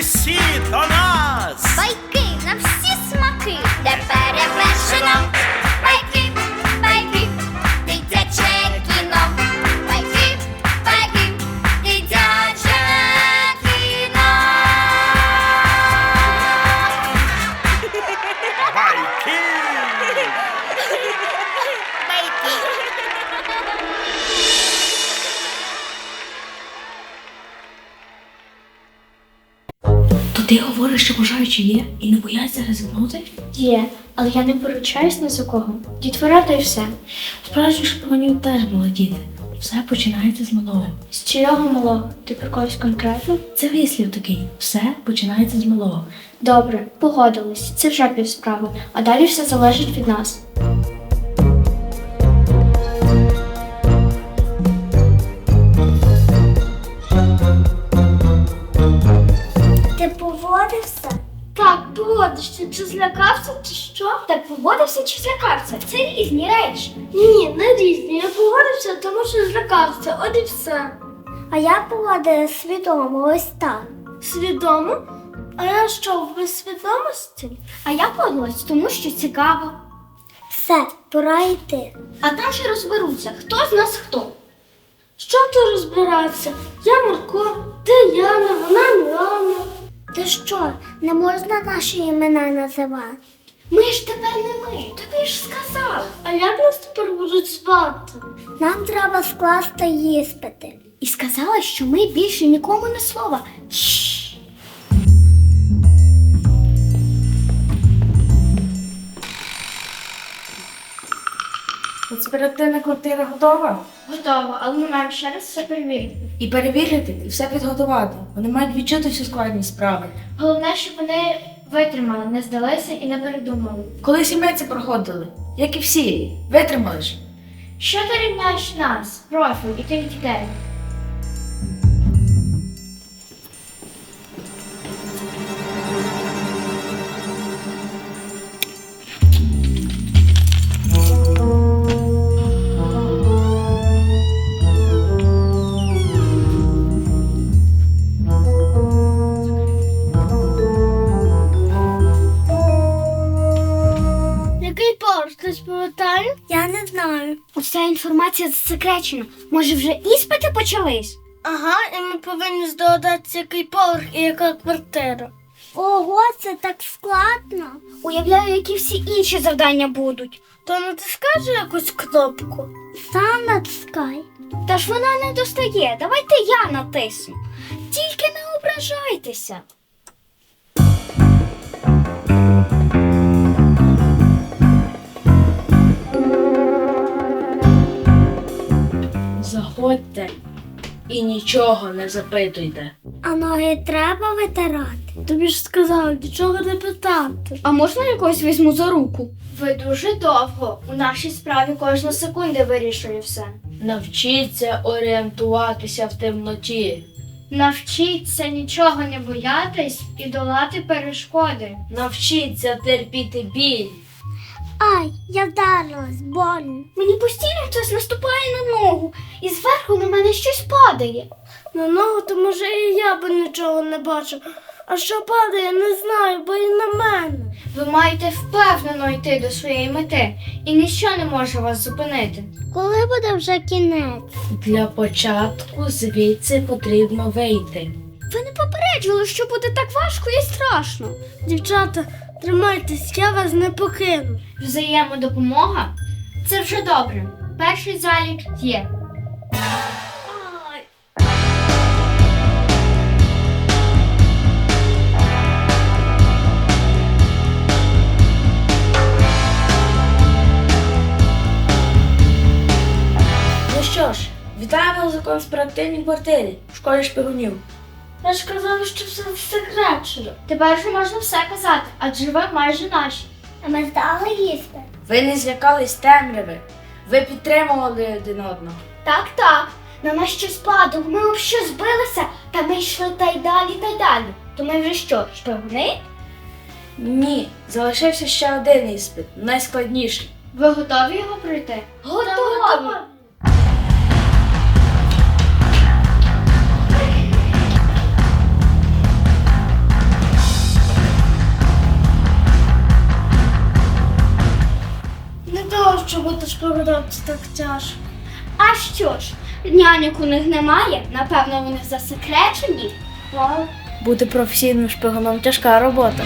усі до нас. Байки на всі. Ти говориш, що бажаючі є і не бояться ризикнути? Є, але я не поручаюсь ні за кого. Дітвора та й все. Справжніх шпигунів теж були діти. Все починається з малого. З чийого малого? Ти про когось конкретно? Це вислів такий. Все починається з малого. Добре, погодились. Це вже півсправи, а далі все залежить від нас. Поводишся. Чи злякався, чи що? Так поводився чи злякався? Це різні речі. Ні, не різні. Я поводився, тому що злякався. От і все. А я поводила свідомо, ось так. Свідомо? А я що, в безсвідомості? А я поводилась, тому що цікаво. Все, пора йти. А там ще розберуться, хто з нас хто. Що тут розбиратися? Я Марко, ти Яна, вона Мілана. Ти що, не можна наші імена називати? Ми ж тепер не ми, тобі ж сказав. А як нас тепер будуть звати? Нам треба скласти іспити. І сказала, що ми більше нікому не слова. Конспіративна квартира готова? Готова, але ми маємо ще раз все перевірити. І перевірити, і все підготувати. Вони мають відчути всю складність справи. Головне, щоб вони витримали, не здалися і не передумали. Колись і ми це проходили, як і всі, витримали ж. Що ти рівняєш нас, профіль і тих дітей? Знаю. Уся інформація засекречена. Може, вже іспити почались? Ага, і ми повинні здогадатися, який поверх і яка квартира. Ого, це так складно. Уявляю, які всі інші завдання будуть. То натискай же якусь кнопку. Сам натискай. Та ж вона не достає. Давайте я натисну. Тільки не ображайтеся. І нічого не запитуйте. А ноги треба витирати. Тобі ж сказали, нічого не питати. А можна якось візьму за руку? Ви дуже довго. У нашій справі кожна секунда вирішує все. Навчіться орієнтуватися в темноті. Навчіться нічого не боятись і долати перешкоди. Навчіться терпіти біль. Ай, я вдарилась, больно. Мені постійно хтось наступає на ногу, і зверху на мене щось падає. На ногу, то може і я би нічого не бачив. А що падає, не знаю, бо і на мене. Ви маєте впевнено йти до своєї мети, і ніщо не може вас зупинити. Коли буде вже кінець? Для початку звідси потрібно вийти. Ви не попереджували, що буде так важко і страшно. Дівчата, тримайтесь, я вас не покину. Взаємодопомога це вже добре. Перший залік є. Ну що ж, вітаємо вас у конспіративній квартирі в школі шпигунів. Я ж казала, що все секречено. Тепер вже можна все казати, адже ви майже наші. А ми здали їсти. Ви не злякались темряви. Ви підтримували один одного. Так, так. На нас щось падало, ми об що збилися, та ми йшли та й далі, та й далі. То ми вже що, шпигуни? Ні, залишився ще один іспит, найскладніший. Ви готові його пройти? Готові. Бути це так тяжко. А що ж, няньок у них немає, напевно, вони засекречені. Бути професійним шпигуном тяжка робота.